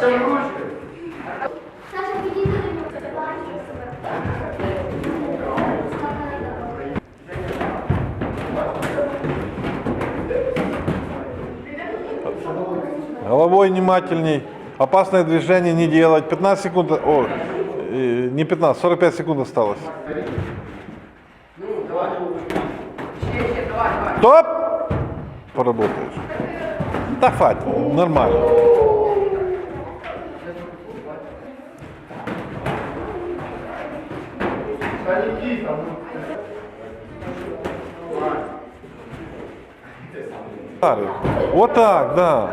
Саша, Головой внимательней. Опасное движение не делать. 15 секунд. О, э, не 15, 45 секунд осталось. Стоп! Поработаешь. Да хватит, нормально. Вот так, да.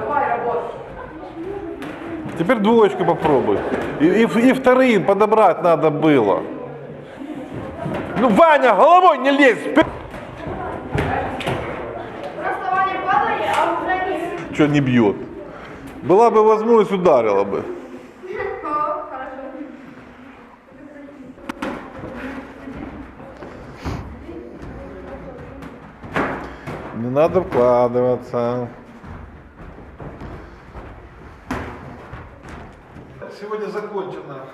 Теперь двоечку попробуй. И, и, и вторым подобрать надо было. Ну, Ваня, головой не лезь! Просто Ваня падає, а вже ні. Что не бьет? Была бы возможность, ударила бы. О, хорошо. Не надо вкладываться. Сегодня закончено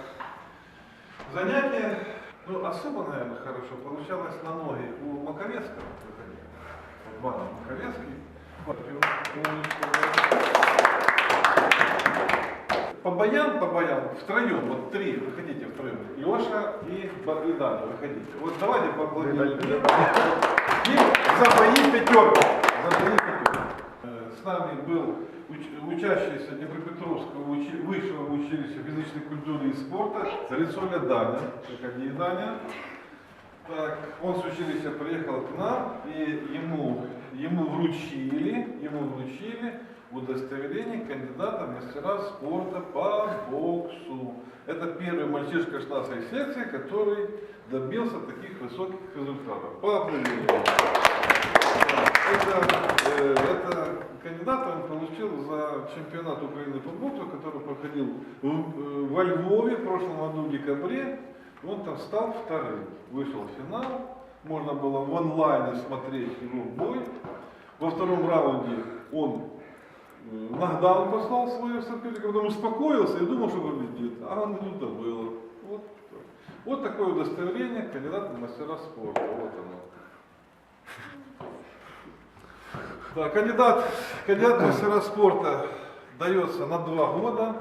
занятие. Ну, особо, наверное, хорошо получалось на ноги у Маковецкого. Вот Маковецкий. По баян, по баян, втроем, вот три, выходите втроем. Леша и Ба- и Даня, выходите. Вот давайте поаплодируем. И за бои пятерка. За бои пятерка. Э, С нами был уч- учащийся Днепропетровского учи- высшего училища физической культуры и спорта Рисоля Даня. Приходи, Даня. Так, он с училища приехал к нам, и ему, ему вручили, ему вручили удостоверение кандидата мастера спорта по боксу. Это первый мальчишка нашей секции, который добился таких высоких результатов. Поаплодируем. Это, э, это кандидат он получил за чемпионат Украины по боксу, который проходил в- э, во Львове в прошлом году в декабре. Он там стал вторым. Вышел в финал. Можно было в онлайне смотреть его бой. Во втором раунде он э, нокдаун послал своего соперника, потом успокоился и думал, что победит. А он не было. Вот, вот такое удостоверение кандидата в мастера спорта. Вот оно. Да, кандидат, кандидат в мастера спорта дается на два года.